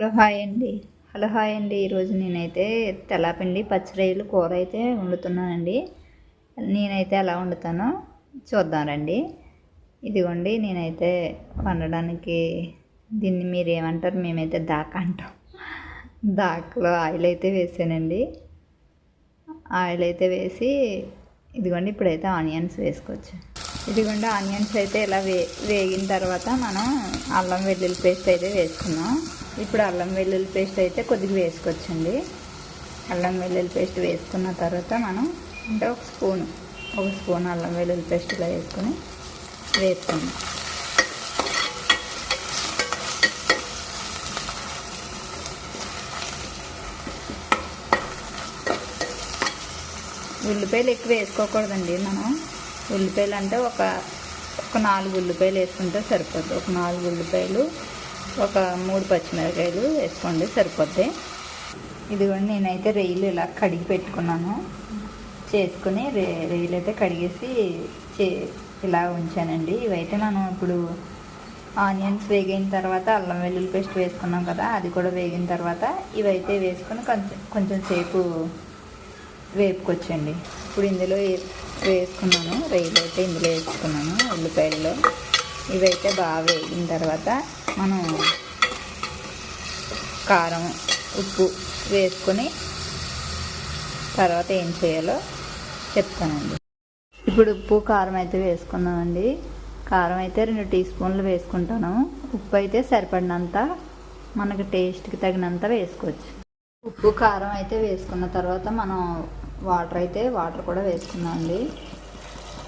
Hello hi అండి hello hi అండి ఈరోజు నేనైతే తెల్లపిండి పచ్చిరొయ్యలు కూర అయితే వండుతున్నానండి. నేనైతే ఎలా వండుతానో చూద్దాం రండి. ఇదిగోండి నేనైతే వండడానికి దీన్ని మీరు ఏమంటారు? మేమైతే దాక అంటాం. దాకలో ఆయిల్ అయితే వేసానండి. ఆయిల్ అయితే వేసి ఇదిగోండి ఇప్పుడైతే ఆనియన్స్ వేసుకోవచ్చు. ఇదిగోండి ఆనియన్స్ అయితే ఇలా వే వేగిన తర్వాత మనం అల్లం వెల్లుల్లి పేస్ట్ అయితే వేసుకున్నాం ఇప్పుడు అల్లం వెల్లుల్లి పేస్ట్ అయితే కొద్దిగా వేసుకోవచ్చండి. అల్లం వెల్లుల్లి పేస్ట్ వేసుకున్న తర్వాత మనం అంటే ఒక స్పూన్ ఒక స్పూన్ అల్లం వెల్లుల్లి పేస్ట్ ఇలా వేసుకొని వేసుకుందాం. ఉల్లిపాయలు ఎక్కువ వేసుకోకూడదండి మనం. ఉల్లిపాయలు అంటే ఒక ఒక నాలుగు ఉల్లిపాయలు వేసుకుంటే సరిపోద్ది. ఒక నాలుగు ఉల్లిపాయలు ఒక మూడు పచ్చిమిరకాయలు వేసుకోండి సరిపోద్ది. ఇదిగోండి నేనైతే రొయ్యలు ఇలా కడిగి పెట్టుకున్నాను. చేసుకుని రే రొయ్యలు అయితే కడిగేసి చే ఇలా ఉంచానండి. ఇవైతే మనం ఇప్పుడు ఆనియన్స్ వేగిన తర్వాత అల్లం వెల్లుల్లి పేస్ట్ వేసుకున్నాం కదా అది కూడా వేగిన తర్వాత ఇవైతే వేసుకొని కొంచెం కొంచెం సేపు వేపుకొచ్చండి ఇప్పుడు ఇందులో వేసుకున్నాను. రొయ్యలు అయితే ఇందులో వేసుకున్నాను ఉల్లిపాయల్లో. ఇవైతే బాగా వేగిన తర్వాత మనం కారం ఉప్పు వేసుకొని తర్వాత ఏం చేయాలో చెప్తానండి. ఇప్పుడు ఉప్పు కారం అయితే వేసుకున్నామండి. కారం అయితే రెండు టీ స్పూన్లు వేసుకుంటాను. ఉప్పు అయితే సరిపడినంత మనకు టేస్ట్కి తగినంత వేసుకోవచ్చు. ఉప్పు కారం అయితే వేసుకున్న తర్వాత మనం వాటర్ అయితే వాటర్ కూడా వేసుకున్నామండి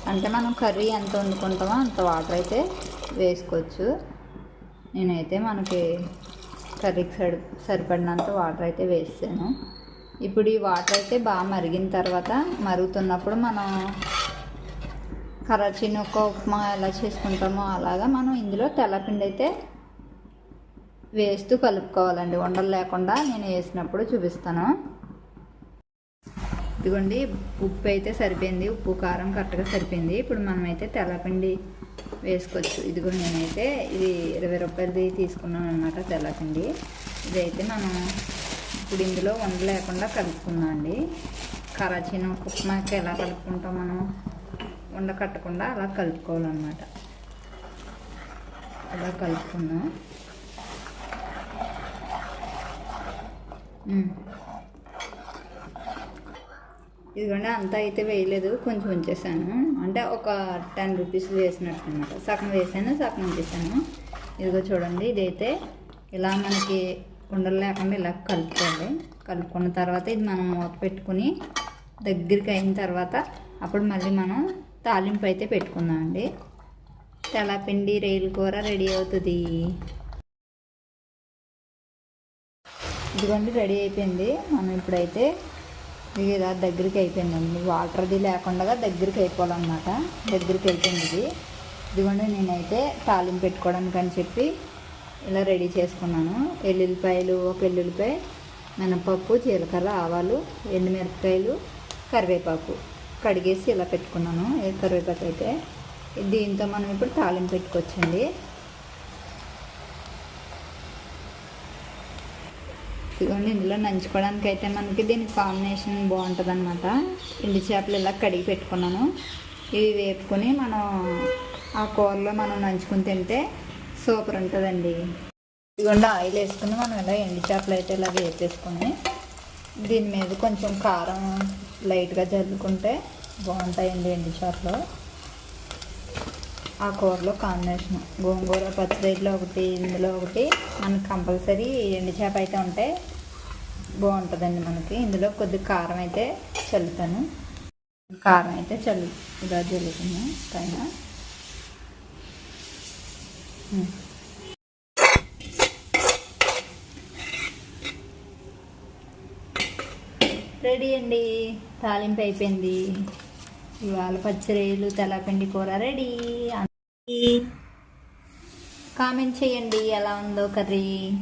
అంటే మనం కర్రీ ఎంత వండుకుంటామో అంత వాటర్ అయితే వేసుకోవచ్చు. నేనైతే మనకి కర్రీకి సరి సరిపడినంత వాటర్ అయితే వేసాను ఇప్పుడు ఈ వాటర్ అయితే బాగా మరిగిన తర్వాత మరుగుతున్నప్పుడు మనం కరాచీనొక్క ఉప్మా ఎలా చేసుకుంటామో అలాగా మనం ఇందులో తెల్లపిండి అయితే వేస్తూ కలుపుకోవాలండి. ఉండలు లేకుండా నేను వేసినప్పుడు చూపిస్తాను. ఇదిగోండి ఉప్పు అయితే సరిపోయింది. ఉప్పు కారం కరెక్ట్గా సరిపోయింది. ఇప్పుడు మనమైతే తెల్లపిండి వేసుకోవచ్చు. ఇదిగో నేనైతే ఇది ఇరవై రూపాయలది తీసుకున్నాను అనమాట తెల్లపిండి. ఇదైతే మనం ఇప్పుడు ఇందులో వండ లేకుండా కలుపుకుందాం అండి. కరాచీన ఉప్మాకి ఎలా కలుపుకుంటాం మనం? వండ కట్టకుండా అలా కలుపుకోవాలన్నమాట. అలా కలుపుకుందాం. ఇదిగోండి అంతా అయితే వేయలేదు కొంచెం ఉంచేసాను. అంటే ఒక టెన్ రూపీస్ వేసినట్టు అనమాట సగం వేసాను సగం ఉంచేసాను. ఇదిగో చూడండి ఇదైతే ఇలా మనకి ఉండలు లేకుండా ఇలా కలుపుకోవాలి. కలుపుకున్న తర్వాత ఇది మనం మూత పెట్టుకుని దగ్గరికి అయిన తర్వాత అప్పుడు మళ్ళీ మనం తాలింపు అయితే పెట్టుకుందామండి. తెల్లపిండి రైలు కూర రెడీ అవుతుంది. ఇదిగోండి రెడీ అయిపోయింది. మనం ఇప్పుడైతే ఇది ఇలా దగ్గరికి అయిపోయిందండి. వాటర్ది లేకుండా దగ్గరికి అయిపోవాలన్నమాట. దగ్గరికి అయిపోయింది ఇది. ఇదిగోండి నేనైతే తాలింపు పెట్టుకోవడానికి అని చెప్పి ఇలా రెడీ చేసుకున్నాను. ఎల్లుల్లిపాయలు ఒక ఎల్లుల్లిపాయ మినపప్పు జీలకర్ర ఆవాలు ఎండుమిరపకాయలు కరివేపాకు కడిగేసి ఇలా పెట్టుకున్నాను. కరివేపాకు అయితే దీంతో మనం ఇప్పుడు తాలింపు పెట్టుకోవచ్చండి. ఇదిగోండి ఇందులో నంచుకోవడానికి అయితే మనకి దీని కాంబినేషన్ బాగుంటుంది అనమాట ఎండి చేపలు ఇలా కడిగి పెట్టుకున్నాను. ఇవి వేపుకొని మనం ఆ కూరలో మనం నంచుకుని తింటే సూపర్ ఉంటుందండి. ఇదిగోండి ఆయిల్ వేసుకుని మనం ఇలా ఎండి చేపలు అయితే ఇలా వేపేసుకొని దీని మీద కొంచెం కారం లైట్గా జల్లుకుంటే బాగుంటాయండి ఎండి చేపలు. ఆ కూరలో కాంబినేషన్. గోంగూర పచ్చిరేట్లో ఒకటి ఇందులో ఒకటి. మనకు కంపల్సరీ ఎండు చేప అయితే ఉంటే బాగుంటుందండి మనకి. ఇందులో కొద్దిగా కారం అయితే చల్లుతాను. కారం అయితే చల్లు ఇలా చల్లుతాను పైన. రెడీ అండి. తాలింపు అయిపోయింది. ఇవాళ పచ్చిరేలు తెల్లపిండి కూర రెడీ. కామెంట్ చేయండి. ఎలా ఉందో కర్రీ.